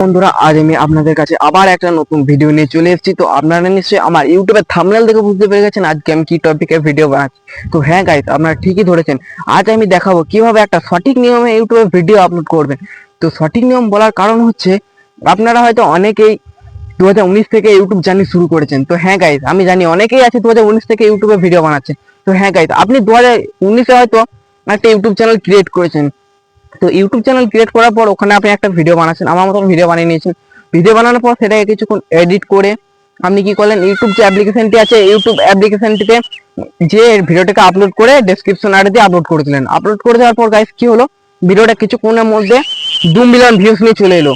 বন্ধুরা, আজ আমি আপনাদের কাছে আবার একটা নতুন ভিডিও নিয়ে চলে এসেছি। তো আপনারা নিশ্চয়ই আমার ইউটিউবের থাম্বনেল দেখে বুঝতে পেরে গেছেন আজকে আমি কি টপিকের ভিডিও বানাচ্ছি। তো হ্যাঁ গাইস আপনারা ঠিকই ধরেছেন। আজ আমি দেখাবো কীভাবে একটা সঠিক নিয়মে ইউটিউবে ভিডিও আপলোড করবেন। তো সঠিক নিয়ম বলার কারণ হচ্ছে, আপনারা হয়তো অনেকেই দু হাজার উনিশ থেকে ইউটিউব জার্নি শুরু করেছেন। তো হ্যাঁ গাইস আমি জানি অনেকেই আছে দু হাজার উনিশ থেকে ইউটিউবে ভিডিও বানাচ্ছেন তো হ্যাঁ গাইস আপনি দু হাজার উনিশে হয়তো একটা ইউটিউব চ্যানেল ক্রিয়েট করেছেন। তো ইউটিউব চ্যানেল ক্রিয়েট করার পর ওখানে আপনি একটা ভিডিও বানাচ্ছেন। আমার মতন ভিডিও বানিয়ে নিয়েছেন। ভিডিও বানানোর পর সেটাকে কিছুক্ষণ এডিট করে আপনি কি করলেন? ইউটিউব যে অ্যাপ্লিকেশনটি আছে ইউটিউব অ্যাপ্লিকেশনটিতে যে ভিডিওটাকে আপলোড করে ডেসক্রিপশন আরে দিয়ে আপলোড করে দিলেন। আপলোড করে দেওয়ার পর গাইস কি হলো? ভিডিওটা কিছুক্ষণের মধ্যে দু মিলিয়ন ভিউজ নিয়ে চলে এলো।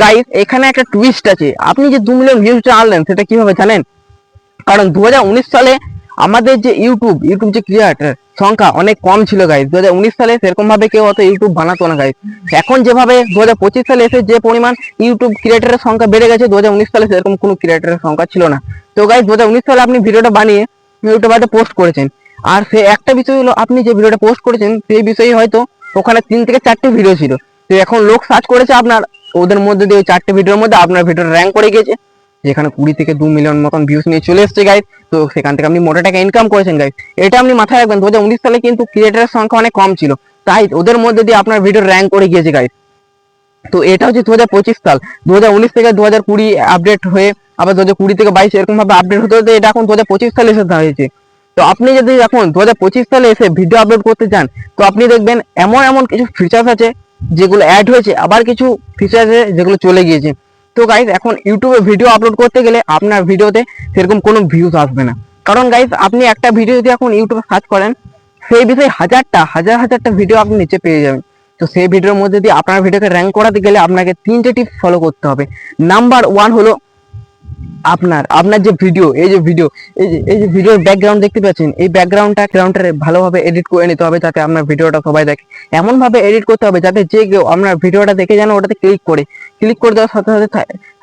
গাইস এখানে একটা টুইস্ট আছে। আপনি যে দু মিলিয়ন ভিউজটা আনলেন সেটা কীভাবে জানেন? কারণ দু হাজার উনিশ সালে আমাদের যে ইউটিউব ইউটিউব যে ক্রিয়েটার সংখ্যা অনেক কম ছিল গাইজ দু সালে সেরকম ভাবে কেউ অত ইউটিউব বানাতো না গাইজ এখন যেভাবে দু হাজার পঁচিশ সালে এসে যে পরিমাণ ইউটিউব ক্রিয়েটারের সংখ্যা বেড়ে গেছে দু হাজার উনিশ সালে সেরকম কোনো ক্রিয়েটারের সংখ্যা ছিল না। তো গাইজ দু সালে আপনি ভিডিওটা বানিয়ে ইউটিউবে পোস্ট করেছেন। আর সে একটা বিষয় হলো, আপনি যে ভিডিওটা পোস্ট করেছেন, সেই বিষয়ে হয়তো ওখানে তিন থেকে চারটে ভিডিও ছিল। তো এখন লোক সার্চ করেছে আপনার, ওদের মধ্যে দিয়ে ওই চারটে ভিডিওর মধ্যে আপনার ভিডিওটা র্যাঙ্ক করে গিয়েছে। যেখানে কুড়ি থেকে দু মিলিয়ন মতন ভিউস নিয়ে চলে এসছে গাইজ তো সেখান থেকে আপনি মোটা টাকা ইনকাম করেছেন গাইজ এটা আপনি মাথায় রাখবেন, দু হাজার উনিশ সালে কিন্তু ক্রিয়েটারের সংখ্যা অনেক কম ছিল। তাই ওদের মধ্যে দিয়ে আপনার ভিডিও র্যাঙ্ক করে গিয়েছে গাইজ তো এটা হচ্ছে দু হাজার পঁচিশ সাল। দু হাজার উনিশ থেকে দু কুড়ি আপডেট হয়ে, আবার দু কুড়ি থেকে বাইশ এরকম ভাবে আপডেট হতে হতে এটা এখন দু হাজার পঁচিশ সালে এসে হয়েছে তো আপনি যদি এখন দু হাজার পঁচিশ সালে এসে ভিডিও আপলোড করতে চান, তো আপনি দেখবেন এমন এমন কিছু ফিচার্স আছে যেগুলো অ্যাড হয়েছে, আবার কিছু ফিচার আছে যেগুলো চলে গিয়েছে। তো গাইজ এখন ইউটিউবে ভিডিও আপলোড করতে গেলে আপনার ভিডিওতে সেরকম কোনো ভিউজ আসবে না। কারণ গাইজ আপনি একটা ভিডিও যদি এখন ইউটিউবে সার্চ করেন, সেই বিষয়ে হাজারটা, হাজার, হাজারটা ভিডিও আপনি নিচে পেয়ে যাবেন। তো সেই ভিডিওর মধ্যে দিয়ে আপনার ভিডিওকে র্যাঙ্ক করাতে গেলে আপনাকে তিনটে টিপস ফলো করতে হবে। নাম্বার ওয়ান হলো আপনার আপনার যে ভিডিও এই যে ভিডিও এই যে এই যে ভিডিওর ব্যাকগ্রাউন্ড দেখতে পাচ্ছেন, এই ব্যাকগ্রাউন্ডটা গ্রাউন্ডটা ভালোভাবে এডিট করে নিতে হবে যাতে আপনার ভিডিওটা সবাই দেখে। এমন ভাবে এডিট করতে হবে যাতে যে কেউ আপনার ভিডিওটা দেখে যেন ওটাতে ক্লিক করে। ক্লিক করে দেওয়ার সাথে সাথে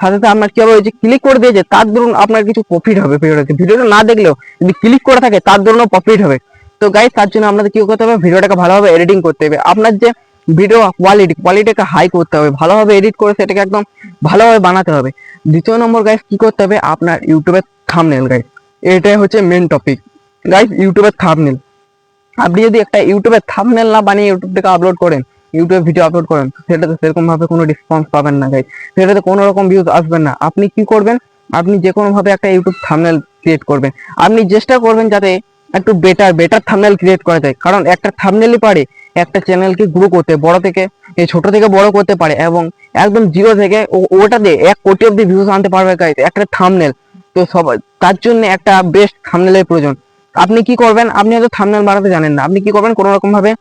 সাথে সাথে আপনার কি হবে যে ক্লিক করে দিয়েছে তার দরুন আপনার কিছু প্রফিট হবে ভিডিওটাতে ভিডিওটা না দেখলেও যদি ক্লিক করে থাকে, তার দরুনও প্রফিট হবে। তো গাইজ তার জন্য আপনাদের কি করতে হবে ভিডিওটাকে ভালোভাবে এডিটিং করতে হবে। আপনার যে ভিডিও কোয়ালিটি কোয়ালিটিকে হাই করতে হবে, ভালোভাবে এডিট করে সেটাকে একদম ভালোভাবে বানাতে হবে। দ্বিতীয় নম্বর গাইজ কি করতে হবে? আপনার ইউটিউবের থামনেল গাইজ এটাই হচ্ছে মেন টপিক গাইজ ইউটিউবের থামনেল আপনি যদি একটা ইউটিউবের থামনেল না বানিয়ে ইউটিউব থেকে আপলোড করেন ইউটিউবে ভিডিও আপলোড করেন, সেটাতে সেরকম ভাবে কোনো রেসপন্স পাবেন না গাইজ সেটাতে কোনো রকম ভিউজ আসবেন না। আপনি কি করবেন? আপনি যে কোনো ভাবে একটা ইউটিউব থামনেল ক্রিয়েট করবেন। আপনি চেষ্টা করবেন যাতে একটু বেটার বেটার থামনেল ক্রিয়েট করা যায় কারণ একটা থামনেলই পারে, একটা চ্যানেলকে গ্রো করতে, বড় থেকে ছোট থেকে বড় করতে পারে এবং একদম জিরো থেকে ওটা দিয়ে এক কোটি অব্দি ভিউজ আনতে পারবে একটা থামনেল তো সবাই তার জন্য একটা বেস্ট থামনেলের প্রয়োজন। আপনি কি করবেন? আপনি হয়তো থামনেল বানাতে জানেন না। আপনি কি করবেন? কোনো রকম ভাবে,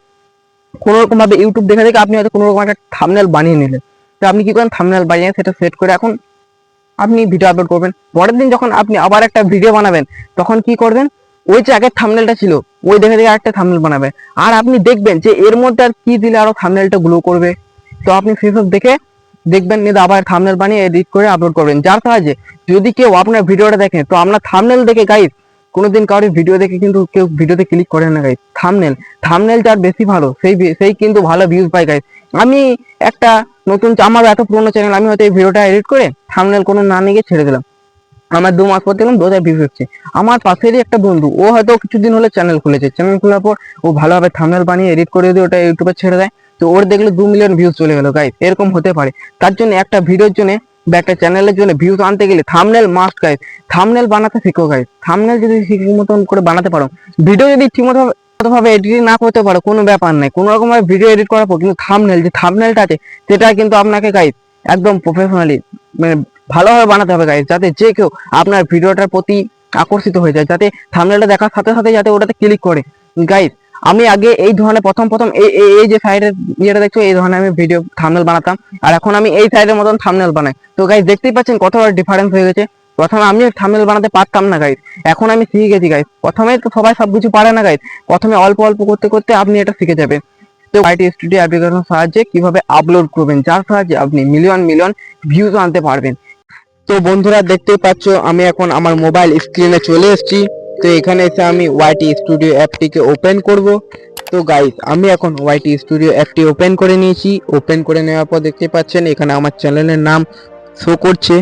কোনো রকম ভাবে ইউটিউব দেখে দেখে আপনি হয়তো কোনো রকম একটা থামনেল বানিয়ে নিলেন। তো আপনি কি করেন? থামনেল বানিয়ে সেটা সেট করে এখন আপনি ভিডিও আপলোড করবেন। পরের দিন যখন আপনি আবার একটা ভিডিও বানাবেন, তখন কি করবেন? ওই যে আগের থামনেলটা ছিল, ওই দেখে দেখে একটা থামনেল বানাবে। আর আপনি দেখবেন যে এর মধ্যে আর কি দিলে আরও থামনেলটা গ্লো করবে। তো আপনি সেসব দেখে দেখবেন নিয়ে আবার থামনেল বানিয়ে এডিট করে আপলোড করবেন। যার সাহায্যে যদি কেউ আপনার ভিডিওটা দেখে, তো আপনার থামনেল দেখে গাইড কোনোদিন কারোর ভিডিও দেখে কিন্তু কেউ ভিডিওতে ক্লিক করে না গাইজ থামনেল থামনেল যার বেশি ভালো, সেই সেই কিন্তু ভালো ভিউজ পায় গাইজ আমি একটা নতুন, আমার এত পুরোনো চ্যানেল আমি হয়তো এই ভিডিওটা এডিট করে থামনেল কোনো না নিয়ে ছেড়ে দিলাম। আমার দু মাস পর দেখলাম দু হাজার হচ্ছে। আমার পাশেরই একটা বন্ধু, ও হয়তো কিছুদিন হলে চ্যানেল খুলেছে। চ্যানেল খোলার পর ও ভালোভাবে থামনেল বানিয়ে এডিট করে দিয়ে ওটা ইউটিউবে ছেড়ে দেয়। তো ওর দেখলে দু মিলিয়ন ভিউজ চলে গেল গাইজ এরকম হতে পারে। তার জন্য একটা ভিডিওর জন্য বা একটা চ্যানেলের জন্য ভিউজ আনতে গেলে থামনেল মাস্ট গাইজ থামনেল বানাতে শিখো গাইজ থামনেল যদি ঠিক মতন করে বানাতে পারো ভিডিও যদি ঠিকমতো ভাবে এডিটিং না করতে পারো, কোনো ব্যাপার নাই। কোনো রকম ভিডিও এডিট করার পর কিন্তু থামনেল যে থামনেলটা আছে, সেটা কিন্তু আপনাকে গাইজ একদম প্রফেশনালি মানে ভালোভাবে বানাতে হবে গাইজ যাতে যে কেউ আপনার ভিডিওটার প্রতি আকর্ষিত হয়ে যায়, যাতে থামনেলটা দেখার সাথে সাথে যাতে ওটাতে ক্লিক করে। গাইজ আমি আগে এই ধরনের প্রথম প্রথম এই, এই- যে সাইডের ইয়েটা দেখছ, এই ধরনের আমি ভিডিও থামনেল বানাতাম, আর এখন আমি এই সাইডের মতন থামনেল বানাই। তো গাইজ দেখতেই পাচ্ছেন কত ডিফারেন্স হয়ে গেছে। প্রথমে আমি থামনেল বানাতে পারতাম না গাইজ এখন আমি শিখে গেছি গাইজ প্রথমে তো সবাই সব কিছু পারে না গাইজ প্রথমে অল্প অল্প করতে করতে আপনি এটা শিখে যাবেন। তো আইটি স্টুডিও অ্যাপ্লিকেশন সাহায্যে কীভাবে আপলোড করবেন, যার সাহায্যে আপনি মিলিয়ন মিলিয়ন ভিউজ আনতে পারবেন। তো বন্ধুরা দেখতেই পাচ্ছ, আমি এখন আমার মোবাইল স্ক্রিনে চলে এসেছি। তো এখানে এসে আমি ওয়াইটি স্টুডিও অ্যাপটিকে ওপেন করব। তো গাইস আমি এখন ওয়াইটি স্টুডিও অ্যাপটি ওপেন করে নিয়েছি। ওপেন করে নেওয়ার পর দেখতে পাচ্ছেন, এখানে আমার চ্যানেলের নাম শো করছে।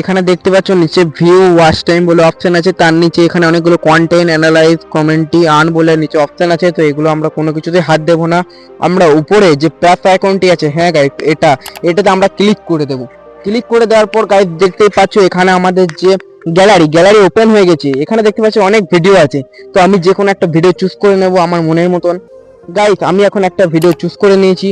এখানে দেখতে পাচ্ছ, নিচে ভিউ ওয়াচ টাইম বলে অপশন আছে। তার নিচে এখানে অনেকগুলো কন্টেন্ট অ্যানালাইজ কমেন্টি আর্ন বলে নিচে অপশন আছে। তো এগুলো আমরা কোনো কিছুতে হাত দেবো না। আমরা উপরে যে প্লাস অ্যাকাউন্টটি আছে হ্যাঁ গাইস এটা, এটাতে আমরা ক্লিক করে দেবো। ক্লিক করে দেওয়ার পর গাইস দেখতেই পাচ্ছ এখানে আমাদের যে গ্যালারি গ্যালারি ওপেন হয়ে গেছে। এখানে দেখতে পাচ্ছ অনেক ভিডিও আছে। তো আমি যে কোনো একটা ভিডিও চুজ করে নেব আমার মনের মতন। গাইস আমি এখন একটা ভিডিও চুজ করে নিয়েছি।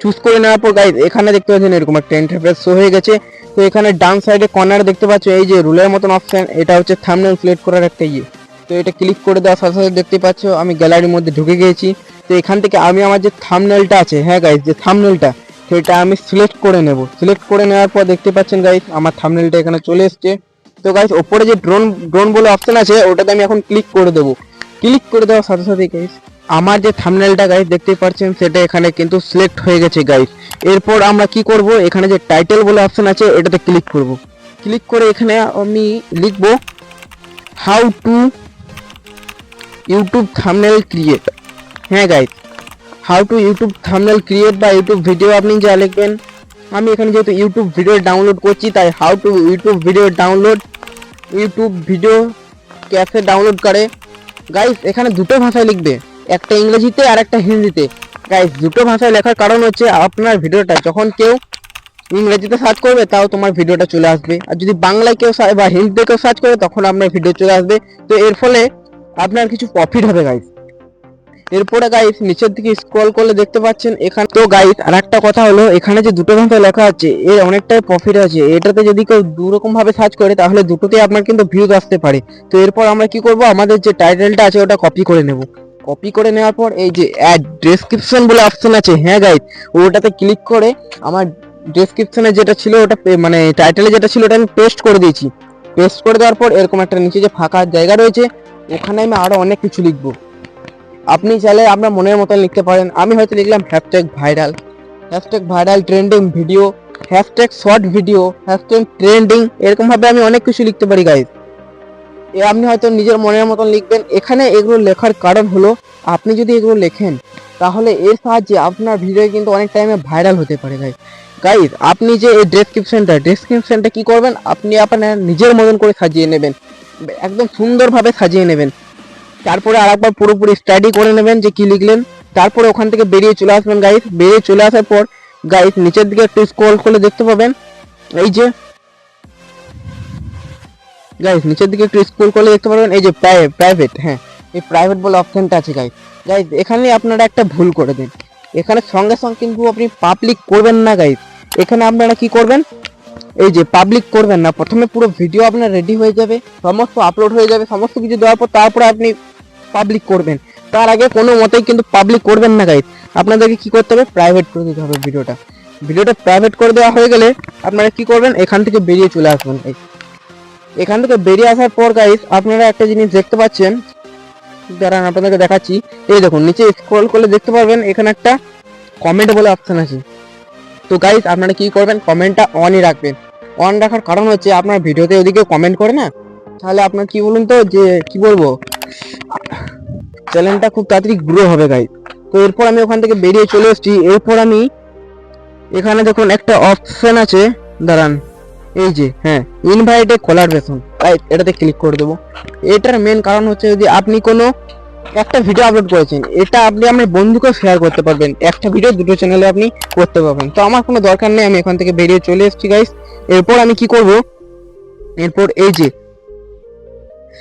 চুজ করে নেওয়ার পর গাইস এখানে দেখতে পাচ্ছেন এরকম একটা ইন্টারফেস শো হয়ে গেছে। তো এখানে ডান সাইডে কর্নারে দেখতে পাচ্ছ, এই যে রুলের মতন অপশন এটা হচ্ছে থাম্বনেল সিলেক্ট করার একটা ইয়ে। তো এটা ক্লিক করে দেওয়ার সাথে সাথে দেখতে পাচ্ছ, আমি গ্যালারির মধ্যে ঢুকে গিয়েছি তো এখান থেকে আমি আমার যে থাম্বনেলটা আছে হ্যাঁ গাইস যে থাম্বনেলটা সেটা আমি সিলেক্ট করে নেব। সিলেক্ট করে নেওয়ার পর দেখতে পাচ্ছেন গাইস আমার থামনেলটা এখানে চলে এসছে। তো গাইস ওপরে যে ড্রোন ড্রোন বলে অপশন আছে, ওটাতে আমি এখন ক্লিক করে দেবো। ক্লিক করে দেওয়ার সাথে সাথে গাইস আমার যে থামনেলটা গাইস দেখতে পাচ্ছেন, সেটা এখানে কিন্তু সিলেক্ট হয়ে গেছে গাইস এরপর আমরা কি করব? এখানে যে টাইটেল বলে অপশন আছে এটাতে ক্লিক করব। ক্লিক করে এখানে আমি লিখব how to YouTube thumbnail create হ্যাঁ guys how to YouTube thumbnail create বা ইউটিউব ভিডিও আপনি যা লিখবেন। আমি এখানে যেহেতু ইউটিউব ভিডিও ডাউনলোড করছি, তাই how to YouTube video download, YouTube video ক্যাসে ডাউনলোড করে। গাইস, এখানে দুটো ভাষায় লিখবে, একটা ইংরেজিতে আর একটা হিন্দিতে। গাইস, দুটো ভাষায় লেখার কারণ হচ্ছে আপনার ভিডিওটা, যখন কেউ ইংরেজিতে সার্চ করবে, তাও তোমার ভিডিওটা চলে আসবে। আর যদি বাংলায় কেউ বা হিন্দিতে কেউ সার্চ করে, তখন আপনার ভিডিও চলে আসবে। তো এর ফলে আপনার কিছু প্রফিট হবে, গাইস। এরপরে গাইস নিচের দিকে স্ক্রল করলে দেখতে পাচ্ছেন, এখানে তো গাইস আর একটা কথা হলো, এখানে যে দুটো ভাষায় লেখা আছে, এর অনেকটাই প্রফিট আছে। এটাতে যদি কেউ দু রকম ভাবে সার্চ করে, তাহলে দুটোতে আপনার কিন্তু ভিউজ আসতে পারে। তো এরপর আমরা কি করব? আমাদের যে টাইটেলটা আছে, ওটা কপি করে নেব। কপি করে নেওয়ার পর, এই যে অ্যাড ডেসক্রিপশন বলে অপশন আছে হ্যাঁ গাইস ওটাতে ক্লিক করে আমার ডেসক্রিপশনে যেটা ছিল, ওটা মানে টাইটেলে যেটা ছিল, ওটা আমি পেস্ট করে দিয়েছি। পেস্ট করে দেওয়ার পর, এরকম একটা নিচে যে ফাঁকা জায়গা রয়েছে, ওখানে আমি আরও অনেক কিছু লিখব। আপনি চাইলে আপনার মনের মতন লিখতে পারেন। আমি হয়তো লিখলাম hashtag viral hashtag viral trending video hashtag short video hashtag trending এরকম ভাবে আমি অনেক কিছু লিখতে পারি গাইজ এ আপনি হয়তো নিজের মনের মতন লিখবেন। এখানে এগুলো লেখার কারণ হলো, আপনি যদি এগুলো লেখেন, তাহলে এর সাহায্যে আপনার ভিডিও কিন্তু অনেক টাইমে ভাইরাল হতে পারে গাইজ গাইজ আপনি যে এই ডেসক্রিপশনটা ডেসক্রিপশনটা কি করবেন? আপনি আপনার নিজের মতন করে সাজিয়ে নেবেন। একদম সুন্দরভাবে সাজিয়ে নেবেন। তারপরে আরেকবার পুরোপুরি স্টাডি করে নেবেন যে কি লিখলেন। তারপরে ওখান থেকে বেরিয়ে চলে আসবেন গাইস বেরিয়ে চলে আসার পর গাইস নিচের দিকে একটু স্ক্রল করলে দেখতে পাবেন। এই যে গাইস নিচের দিকে একটু স্ক্রল করলে দেখতে পাবেন এই যে প্রাইভেট হ্যাঁ। এই প্রাইভেট বলে অপশনটা আছে গাইস গাইস এখানে আপনারা একটা ভুল করে দেন। এখানে সঙ্গে সঙ্গে কিন্তু আপনি পাবলিক করবেন না গাইস এখানে আপনারা কি করবেন? এই যে পাবলিক করবেন না। প্রথমে পুরো ভিডিও আপনার রেডি হয়ে যাবে, সমস্ত আপলোড হয়ে যাবে, সমস্ত কিছু দেওয়ার পর তারপরে আপনি পাবলিক করবেন। তার আগে কোনো মতেই কিন্তু পাবলিক করবেন না গাইজ আপনাদেরকে কি করতে হবে? প্রাইভেট করে দিতে হবে ভিডিওটা। ভিডিওটা প্রাইভেট করে দেওয়া হয়ে গেলে আপনারা কি করবেন? এখান থেকে বেরিয়ে চলে আসবেন। এখান থেকে বেরিয়ে আসার পর গাইজ আপনারা একটা জিনিস দেখতে পাচ্ছেন। দাঁড়ান, আপনাদেরকে দেখাচ্ছি। এই দেখুন, নিচে স্ক্রল করলে দেখতে পারবেন, এখানে একটা কমেন্ট বলে অপশন আছে। তো গাইজ আপনারা কি করবেন? কমেন্টটা অনই রাখবেন। অন রাখার কারণ হচ্ছে, আপনার ভিডিওতে ওদিকে কমেন্ট করে না? তাহলে আপনার কি বলুন তো? যে, কি বলব? চ্যানেলটা খুব তাড়াতাড়ি গ্রো হবে গাই তো এরপর আমি ওখান থেকে বেরিয়ে চলে এসেছি। এরপর আমি এখানে দেখুন একটা অপশন আছে। দাঁড়ান। এই যে হ্যাঁ ইনভাইটে কোলাবরেশন রাইট এটাতে ক্লিক করে দেবো। এটার মেন কারণ হচ্ছে যদি আপনি কোনো একটা ভিডিও আপলোড করেছেন, এটা আপনি আপনার বন্ধুকে শেয়ার করতে পারবেন। একটা ভিডিও দুটো চ্যানেলে আপনি করতে পারবেন। তো আমার কোনো দরকার নেই, আমি এখান থেকে বেরিয়ে চলে এসেছি গাইস এরপর আমি কি করব? এরপর এই যে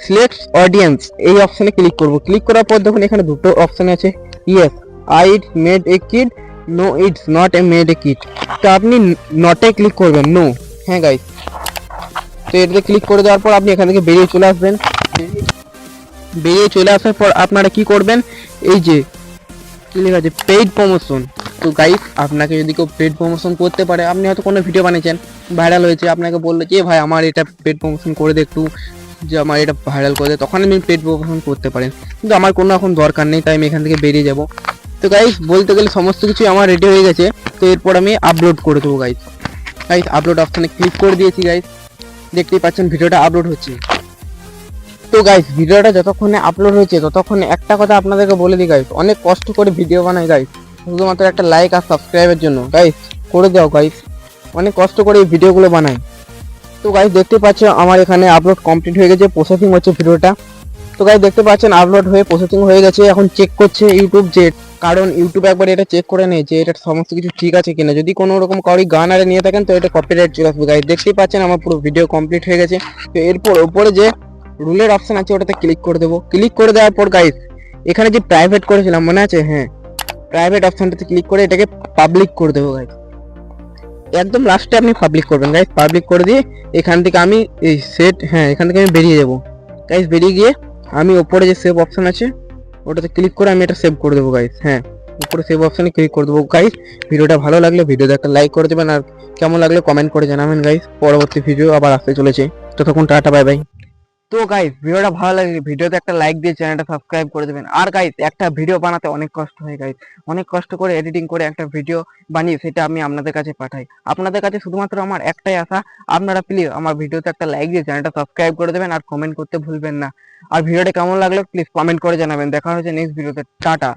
সিলেক্ট অডিয়েন্স এই অপশনে ক্লিক করব। ক্লিক করার পর দেখুন এখানে দুটো অপশন আছে। Yes I it made a kid no it's not a made a kid তো আপনি নটে ক্লিক করবেন নো হ্যাঁ গাইস তো এটাতে ক্লিক করে দেওয়ার পর আপনি এখান থেকে বেরিয়ে চলে আসবেন। বেরিয়ে- চলে আসার পর আপনারা কি করবেন? এই যে, কি লেখা আছে? পেইড প্রমোশন তো গাইস আপনাকে যদি কেউ পেড প্রমোশন করতে পারে, আপনি হয়তো কোনো ভিডিও বানিয়েছেন ভাইরাল হয়েছে, আপনাকে বলল যে ভাই, আমার এটা পেড প্রমোশন করে দে একটু। যে আমার এটা ভাইরাল করে তখন আমি পেট প্রমোশন করতে পারেন কিন্তু আমার কোনো এখন দরকার নেই, তাই আমি এখান থেকে বেরিয়ে যাব। তো গাইস বলতে গেলে সমস্ত কিছু আমার রেডি হয়ে গেছে। তো এরপর আমি আপলোড করে দেবো গাইস গাইস আপলোড অপশানে ক্লিক করে দিয়েছি গাইস দেখতেই পাচ্ছেন ভিডিওটা আপলোড হচ্ছে। তো গাইস ভিডিওটা যতক্ষণে আপলোড হয়েছে, ততক্ষণে একটা কথা আপনাদেরকে বলে দিই গাইস অনেক কষ্ট করে ভিডিও বানাই গাইস শুধুমাত্র একটা লাইক আর সাবস্ক্রাইবের জন্য। গাইস করে দাও গাইস অনেক কষ্ট করে এই ভিডিওগুলো বানাই। তো গাইস দেখতে পাচ্ছ আমার এখানে আপলোড কমপ্লিট হয়ে গেছে প্রসেসিং হচ্ছে ভিডিওটা। তো গাইস দেখতে পাচ্ছেন আপলোড হয়ে প্রসেসিং হয়ে গেছে। এখন চেক করছে ইউটিউব যে, কারণ ইউটিউব একবার এটা চেক করে নেয় যে এটা সমস্ত কিছু ঠিক আছে কিনা। যদি কোনো রকম কাউরি গান আরে নিয়ে থাকেন, তো এটা কপিরাইট চলে আসবে। গাইস দেখতেই পাচ্ছেন আমার পুরো ভিডিও কমপ্লিট হয়ে গেছে। তো এরপর উপরে যে রুলের অপশন আছে, ওটাতে ক্লিক করে দেবো। ক্লিক করে দেওয়ার পর গাইস এখানে যে প্রাইভেট করেছিলাম, মনে আছে? হ্যাঁ। প্রাইভেট অপশনটাতে ক্লিক করে এটাকে পাবলিক করে দেবো গাইস একদম লাস্টে আপনি পাবলিক করবেন। গাইজ পাবলিক করে দিয়ে এখান থেকে আমি এই সেট হ্যাঁ এখান থেকে আমি বেরিয়ে যাব। গাইজ বেরিয়ে গিয়ে আমি ওপরে যে সেভ অপশান আছে, ওটাতে ক্লিক করে আমি এটা সেভ করে দেবো গাইজ হ্যাঁ। উপরে সেভ অপশানে ক্লিক করে দেবো। গাইজ ভিডিওটা ভালো লাগলে ভিডিওতে একটা লাইক করে দেবেন আর কেমন লাগলে কমেন্ট করে জানাবেন গাইজ পরবর্তী ভিডিও আবার আসতে চলেছে। ততক্ষণ টাটা বাই বাই তো গাইজ ভিডিওটা ভালো লাগে ভিডিওতে একটা লাইক দিয়ে চ্যানেলটা সাবস্ক্রাইব করে দেবেন। আর গাইজ একটা ভিডিও বানাতে অনেক কষ্ট হয় গাইজ অনেক কষ্ট করে এডিটিং করে একটা ভিডিও বানিয়ে সেটা আমি আপনাদের কাছে পাঠাই। আপনাদের কাছে শুধুমাত্র আমার একটাই আশা, আপনারা প্লিজ আমার ভিডিওতে একটা লাইক দিয়ে চ্যানেলটা সাবস্ক্রাইব করে দেবেন আর কমেন্ট করতে ভুলবেন না। আর ভিডিওটা কেমন লাগল প্লিজ কমেন্ট করে জানাবেন। দেখা হচ্ছে নেক্সট ভিডিওতে টাটা।